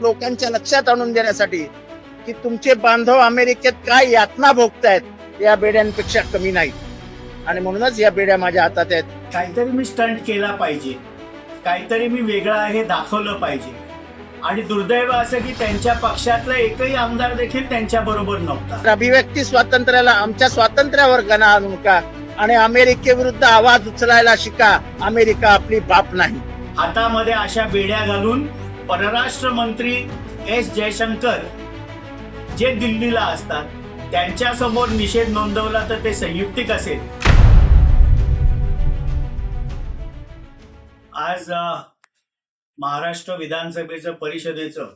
लोकांच्या लक्षात आणून देण्यासाठी की तुमचे बांधव अमेरिकेत काय यातना भोगतायत या बेड्यांपेक्षा कमी नाहीत. आणि म्हणूनच या बेड्या माझ्या हातात आहेत. काहीतरी मी स्टंट केला पाहिजे. काहीतरी मी वेगळं आहे हे दाखवलं पाहिजे. आणि दुर्दैव असं की त्यांच्या पक्षातला एकही आमदार देखील त्यांच्या बरोबर नव्हता. अभिव्यक्ती स्वातंत्र्याला आमच्या स्वातंत्र्यावर गणा आणू नका. आणि अमेरिकेविरुद्ध आवाज उचलायला शिका. अमेरिका आपली बाप नाही. हातामध्ये अशा बेड्या घालून परराष्ट्र मंत्री एस जयशंकर जे दिल्लीला असतात त्यांच्यासमोर निषेध नोंदवला तर ते संयुक्तिक असेल. आज महाराष्ट्र विधानसभेचं परिषदेचं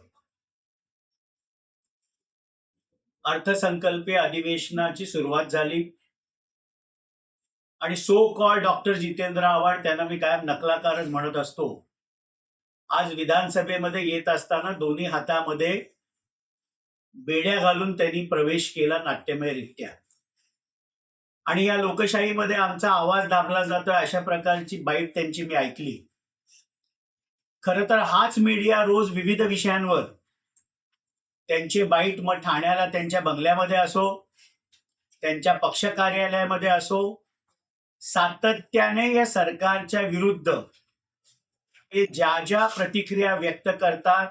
अर्थसंकल्पीय अधिवेशनाची सुरुवात झाली. आणि so call doctor Jitendra Awhad त्यांना मी कायम नकलाकारच म्हणत असतो. आज विधानसभेमध्ये येत असताना दोन्ही हातामध्ये बेड्या घालून त्यांनी प्रवेश केला नाट्यमयरित्या. आणि या लोकशाहीमध्ये आमचा आवाज दाबला जातोय अशा प्रकारची बाईट त्यांची मी ऐकली. खर तर हाच मीडिया रोज विविध विषयांवर त्यांचे बाईट मग ठाण्याला त्यांच्या बंगल्यामध्ये असो त्यांच्या पक्ष कार्यालयामध्ये असो सातत्याने या सरकारच्या विरुद्ध हे ज्या ज्या प्रतिक्रिया व्यक्त करतात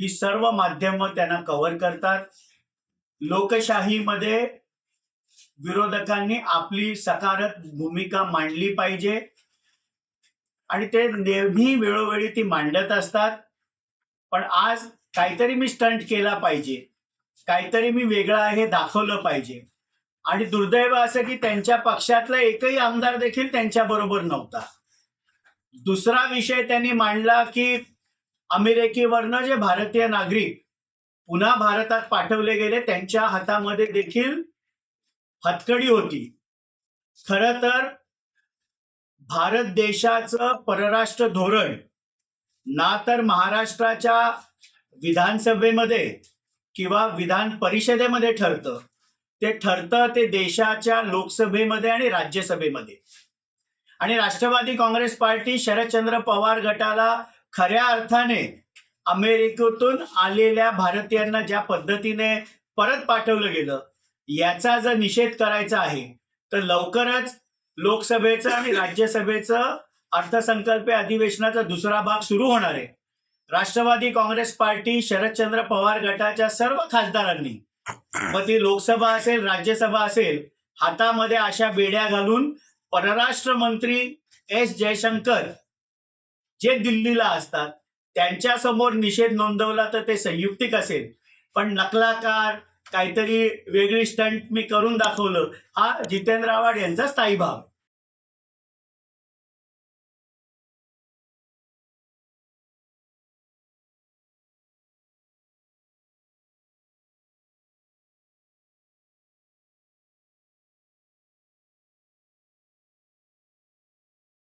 ही सर्व माध्यम त्यांना कव्हर करतात. लोकशाहीमध्ये विरोधकांनी आपली सकारात्मक भूमिका मांडली पाहिजे. आणि ते नेहमी वेळोवेळी ती मांडत असतात. पण आज काहीतरी मी स्टंट केला पाहिजे. काहीतरी मी वेगळा आहे हे दाखवलं पाहिजे. आणि दुर्दैव असं की त्यांच्या पक्षातला एकही आमदार देखील त्यांच्या बरोबर नव्हता. दुसरा विषय त्यांनी मांडला की अमेरिकेवरनं जे भारतीय नागरिक पुन्हा भारतात पाठवले गेले त्यांच्या हातामध्ये देखील हतकडी होती. खर तर भारत देशाचं परराष्ट्र धोरण ना तर महाराष्ट्राच्या विधानसभेमध्ये किंवा विधान परिषदेमध्ये ठरतं. ते ठरतं ते देशाच्या लोकसभेमध्ये आणि राज्यसभेमध्ये. आणि राष्ट्रवादी काँग्रेस पार्टी शरदचंद्र पवार गटाला खऱ्या अर्थाने अमेरिकेतून आलेल्या भारतीयांना ज्या पद्धतीने परत पाठवलं गेलं याचा जर निषेध करायचा आहे तर लवकरच लोकसभेचं आणि राज्यसभेचं अर्थसंकल्पीय अधिवेशनाचा दुसरा भाग सुरू होणार आहे. राष्ट्रवादी काँग्रेस पार्टी शरदचंद्र पवार गटाच्या सर्व खासदारांनी मग ती लोकसभा असेल राज्यसभा असेल हातामध्ये अशा बेड्या घालून परराष्ट्र मंत्री एस जयशंकर जे दिल्लीला असतात त्यांच्यासमोर निषेध नोंदवला तर ते संयुक्तिक असेल. पण नकलाकार काहीतरी वेगळी स्टंट मी करून दाखवलं. हा जितेंद्र आव्हाड यांचा स्थायी भाव